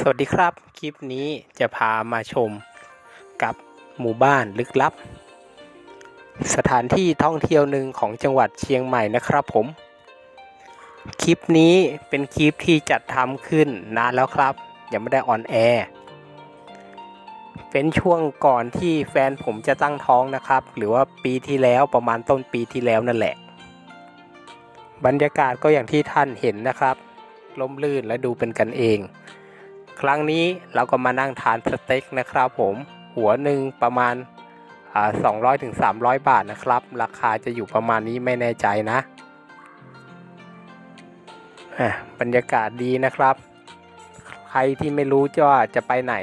สวัสดีครับ คลิปนี้จะพามาชมกับหมู่บ้านลึกลับ สถานที่ท่องเที่ยวหนึ่งของจังหวัดเชียงใหม่นะครับผม คลิปนี้เป็นคลิปที่จัดทำขึ้นนานแล้วครับ ยังไม่ได้ออนแอร์เป็นช่วงก่อนที่แฟนผมจะตั้งท้องนะครับ หรือว่าปีที่แล้วประมาณต้นปีที่แล้วนั่นแหละ บรรยากาศก็อย่างที่ท่านเห็นนะครับล่มลื่นและดูเป็นกันเอง ครั้งนี้เราก็มานั่งทานสเต็กนะครับผมหัวหนึ่งประมาณอ่า200ถึง300บาทนะครับ ราคาจะอยู่ประมาณนี้ไม่แน่ใจนะ บรรยากาศดีนะครับ ใครที่ไม่รู้จะว่าจะไปไหน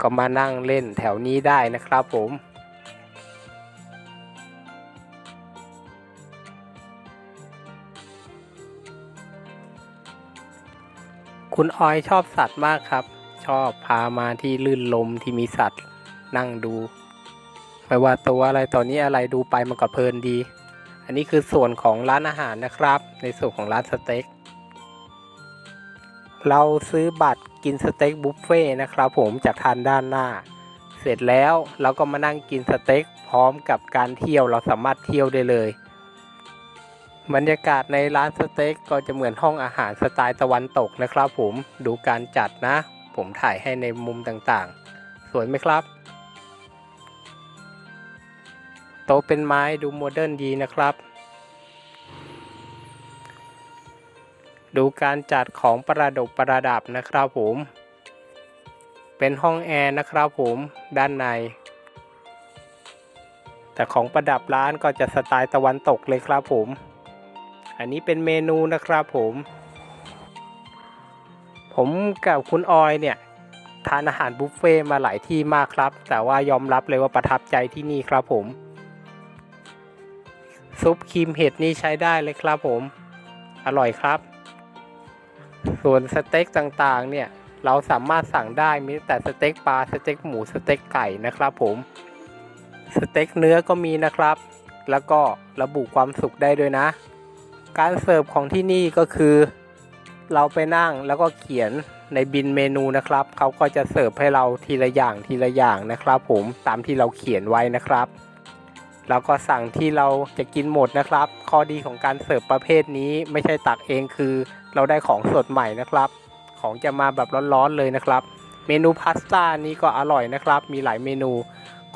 ก็มานั่งเล่นแถวนี้ได้นะครับผม คุณออยชอบสัตว์มากครับ ชอบพามาที่ลื่นลมที่มีสัตว์ นั่งดูไม่ว่าตัวอะไรตอนนี้อะไรดูไปมันก็เพลินดี อันนี้คือส่วนของร้านอาหารนะครับ ในส่วนของร้านสเต็ก เราซื้อบัตรกินสเต็กบุฟเฟ่ต์นะครับผมจากทานด้านหน้า เสร็จแล้วเราก็มานั่งกินสเต็กพร้อมกับการเที่ยวเราสามารถเที่ยวได้เลย บรรยากาศในร้านสเต็กก็จะเหมือนห้องอาหารสไตล์ตะวันตกนะครับผมดูการจัดนะ ผมถ่ายให้ในมุมต่างๆ สวยไหมครับ โต๊ะเป็นไม้ดูโมเดิร์นดีนะครับ ดูการจัดของประดกประดับนะครับผม เป็นห้องแอร์นะครับผมด้านใน แต่ของประดับร้านก็จะสไตล์ตะวันตกเลยครับผม อันนี้เป็นเมนูนะครับผม ผมกับคุณออยเนี่ยทานอาหารบุฟเฟ่มาหลายที่มากครับ แต่ว่ายอมรับเลยว่าประทับใจที่นี่ครับผม ซุปครีมเห็ดนี่ใช้ได้เลยครับผม อร่อยครับ ส่วนสเต็กต่างๆ เนี่ยเราสามารถสั่งได้มีแต่สเต็กปลาสเต็กหมูสเต็กไก่นะครับผม สเต็กเนื้อก็มีนะครับ แล้วก็ระบุความสุขได้ด้วยนะ การเสิร์ฟของที่นี่ก็คือ เราไปนั่งแล้วก็เขียนในบินเมนูนะครับ เขาก็จะเสิร์ฟให้เราทีละอย่างทีละอย่างนะครับ ผมตามที่เราเขียนไว้นะครับแล้วก็สั่งที่เราจะกินหมดนะครับ ข้อดีของการเสิร์ฟประเภทนี้ไม่ใช่ตักเองคือ เราได้ของสดใหม่นะครับ ของจะมาแบบร้อนๆเลยนะครับ เมนูพาสต้านี้ก็อร่อยนะครับ มีหลายเมนู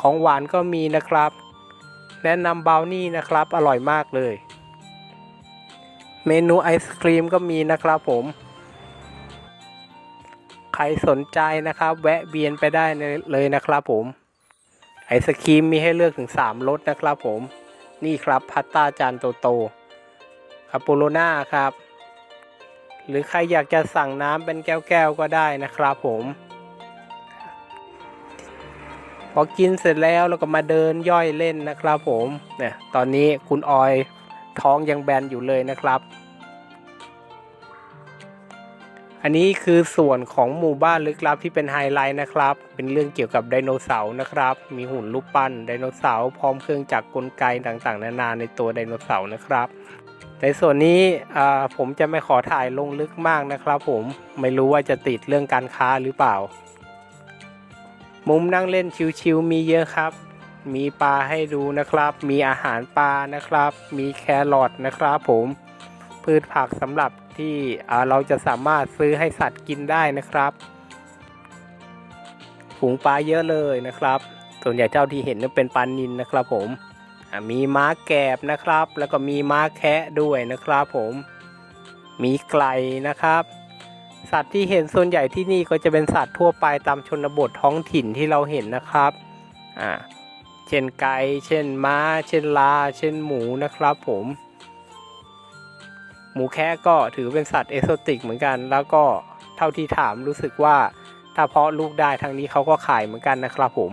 ของหวานก็มีนะครับ แนะนำเบลนี่นะครับ อร่อยมากเลย เมนูไอศครีมก็มีนะครับผม ใครสนใจนะครับ แวะเวียนไปได้เลยนะครับผม ไอศครีมมีให้เลือกถึง 3รสนะครับผม นี่ครับพาสต้าจานโตๆคาโปโลน่าครับ หรือใครอยากจะสั่งน้ำเป็นแก้วๆก็ได้นะครับผมพอกินเสร็จแล้วเราก็มาเดินย่อยเล่นนะครับผมเนี่ยตอนนี้คุณออย ท้องยังแบนอยู่เลยนะครับ อันนี้คือส่วนของหมู่บ้านลึกลับที่เป็นไฮไลท์นะครับ เป็นเรื่องเกี่ยวกับไดโนเสาร์นะครับ มีหุ่นรูปปั้นไดโนเสาร์พร้อมเครื่องจักรกลไกต่างๆ นานาในตัวไดโนเสาร์นะครับในส่วนนี้ผมจะไม่ขอถ่ายลงลึกมากนะครับ ผมไม่รู้ว่าจะติดเรื่องการค้าหรือเปล่า มุมนั่งเล่นชิวๆมีเยอะครับ มีปลาให้ดูนะครับ มีอาหารปลานะครับ มีแครอทนะครับผมพืชผักสำหรับที่เราจะสามารถซื้อให้สัตว์กินได้นะครับฝูงปลาเยอะเลยนะครับ ส่วนใหญ่เท่าที่เห็นเป็นปลานินนะครับผมมีม้าแกบนะครับ แล้วก็มีม้าแคะด้วยนะครับผมมีไก่นะครับ สัตว์ที่เห็นส่วนใหญ่ที่นี่ก็จะเป็นสัตว์ทั่วไปตามชนบทท้องถิ่นที่เราเห็นนะครับอ่า เช่นไก่ เช่นม้า เช่นลา เช่นหมูนะครับผม หมูแคะก็ถือเป็นสัตว์เอโซติกเหมือนกัน แล้วก็เท่าที่ถามรู้สึกว่าถ้าเพาะลูกได้ทางนี้เขาก็ขายเหมือนกันนะครับผม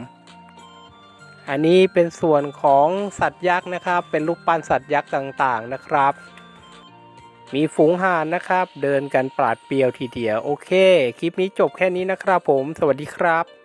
อันนี้เป็นส่วนของสัตว์ยักษ์นะครับ เป็นลูกปั้นสัตว์ยักษ์ต่างๆนะครับ มีฝูงห่านนะครับ เดินกันปราดเปรียวทีเดียว โอเค คลิปนี้จบแค่นี้นะครับผม สวัสดีครับ